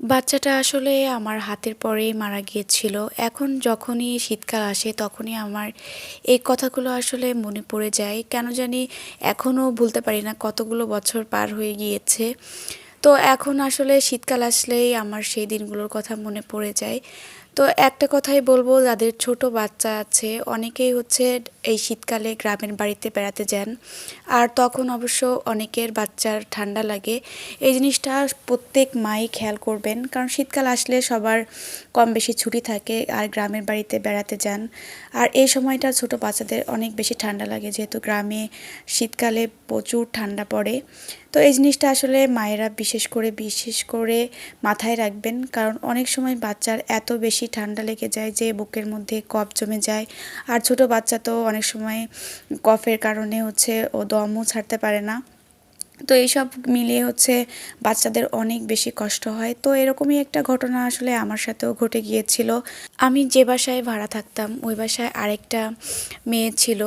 বাচ্চাটা আসলে আমার হাতের পরেই মারা গিয়েছিল। এখন যখনই শীতকাল আসে, তখনই আমার এই কথাগুলো আসলে মনে পড়ে যায়। কেন জানি এখনও ভুলতে পারি না কতগুলো বছর পার হয়ে গিয়েছে। তো এখন আসলে শীতকাল আসলেই আমার সেই দিনগুলোর কথা মনে পড়ে যায়। তো একটা কথাই বলব, যাদের ছোট বাচ্চা আছে, অনেকেই হচ্ছে এই শীতকালে গ্রামের বাড়িতে বেড়াতে যান। আর তখন অবশ্য অনেকের বাচ্চার ঠান্ডা লাগে। এই জিনিসটা প্রত্যেক মাই খেয়াল করবেন, কারণ শীতকাল আসলে সবার কম বেশি ছুটি থাকে আর গ্রামের বাড়িতে বেড়াতে যান। আর এই সময়টা ছোট বাচ্চাদের অনেক বেশি ঠান্ডা লাগে, যেহেতু গ্রামে শীতকালে প্রচুর ঠান্ডা পড়ে। তো এই জিনিসটা আসলে মায়েরা বিশেষ করে বিশেষ করে মাথায় রাখবেন। কারণ অনেক সময় বাচ্চার এত বেশি ঠান্ডা লেগে যায় যে বুকের মধ্যে কফ জমে যায়। আর ছোট বাচ্চা তো অনেক সময় কফের কারণে হচ্ছে ও দমও ছাড়তে পারে না। তো এইসব মিলিয়ে হচ্ছে বাচ্চাদের অনেক বেশি কষ্ট হয়। তো এরকমই একটা ঘটনা আসলে আমার সাথেও ঘটে গিয়েছিল। আমি যে বাসায় ভাড়া থাকতাম, ওই বাসায় আরেকটা মেয়ে ছিল।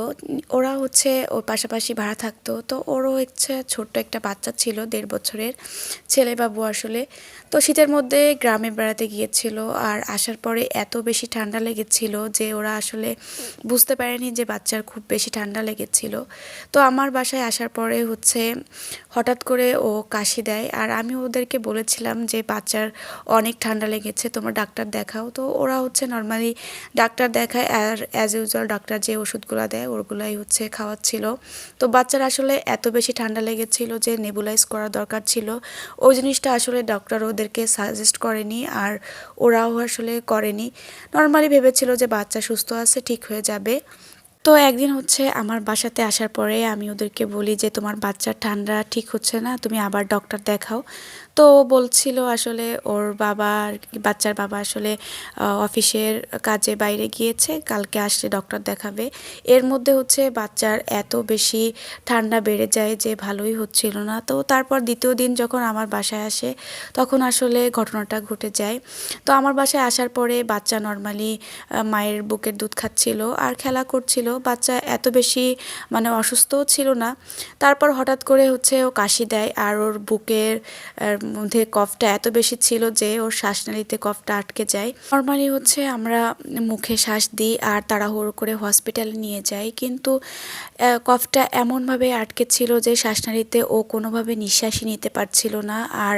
ওরা হচ্ছে ওর পাশাপাশি ভাড়া থাকতো। তো ওরও হচ্ছে ছোট্ট একটা বাচ্চা ছিল, দেড় বছরের। ছেলে বাবু আসলে তো শীতের মধ্যে গ্রামে বেড়াতে গিয়েছিল আর আসার পরে এত বেশি ঠান্ডা লেগেছিল যে ওরা আসলে বুঝতে পারেনি যে বাচ্চার খুব বেশি ঠান্ডা লেগেছিল। তো আমার বাসায় আসার পরে হচ্ছে হঠাৎ করে ও কাশি দেয় আর আমি ওদেরকে বলেছিলাম যে বাচ্চার অনেক ঠান্ডা লেগেছে, তোমার ডাক্তার দেখাও। তো ওরা হচ্ছে নর্মালি ডাক্তার দেখায় আর অ্যাজ ইউজুয়াল ডাক্তার যে ওষুধগুলো দেয় ওগুলাই হচ্ছে খাওয়াচ্ছিল। তো বাচ্চার আসলে এত বেশি ঠান্ডা লেগেছিল যে নেবুলাইজ করা দরকার ছিল। ওই জিনিসটা আসলে ডক্টর ওদেরকে সাজেস্ট করেনি আর ওরাও আসলে করেনি। নর্মালি ভেবেছিল যে বাচ্চা সুস্থ আছে, ঠিক হয়ে যাবে। তো একদিন হচ্ছে আমার বাসাতে আসার পরে আমি ওদেরকে বলি যে, তোমার বাচ্চার ঠান্ডা ঠিক হচ্ছে না, তুমি আবার ডক্টর দেখাও। তো বলছিল আসলে ওর বাবা বাচ্চার বাবা আসলে অফিসের কাজে বাইরে গিয়েছে, কালকে আসলে ডক্টর দেখাবে। এর মধ্যে হচ্ছে বাচ্চার এত বেশি ঠান্ডা বেড়ে যায় যে, ভালোই হচ্ছিল না। তো তারপর দ্বিতীয় দিন যখন আমার বাসায় আসে, তখন আসলে ঘটনাটা ঘটে যায়। তো আমার বাসায় আসার পরে বাচ্চা নর্মালি মায়ের বুকের দুধ খাচ্ছিল আর খেলা করছিল। বাচ্চা এত বেশি মানে অসুস্থও ছিল না। তারপর হঠাৎ করে হচ্ছে ও কাশি দেয় আর ওর বুকের মধ্যে কফটা এত বেশি ছিল যে ওর শ্বাসনালীতে কফটা আটকে যায়। নর্মালি হচ্ছে আমরা মুখে শ্বাস দিই আর তাড়াহুড়ো করে হসপিটালে নিয়ে যাই। কিন্তু কফটা এমনভাবে আটকে ছিল যে শ্বাসনালীতে ও কোনোভাবে নিঃশ্বাসই নিতে পারছিল না। আর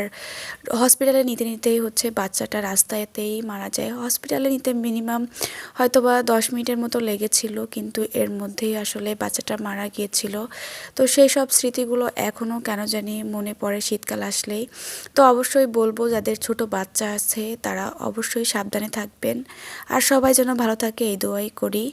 হসপিটালে নিতে নিতেই হচ্ছে বাচ্চাটা রাস্তাতেই মারা যায়। হসপিটালে নিতে মিনিমাম হয়তো বা দশ মিনিটের মতো লেগেছিল, কিন্তু এর মধ্যেই আসলে বাচ্চাটা মারা গিয়েছিল। তো সেই সব স্মৃতিগুলো এখনও কেন জানি মনে পড়ে শীতকাল আসলেই। তো অবশ্যই বলব, যাদের ছোট বাচ্চা আছে, তারা অবশ্যই সাবধানে থাকবেন। আর সবাই যেন ভালো থাকে, এই দোয়াই করি।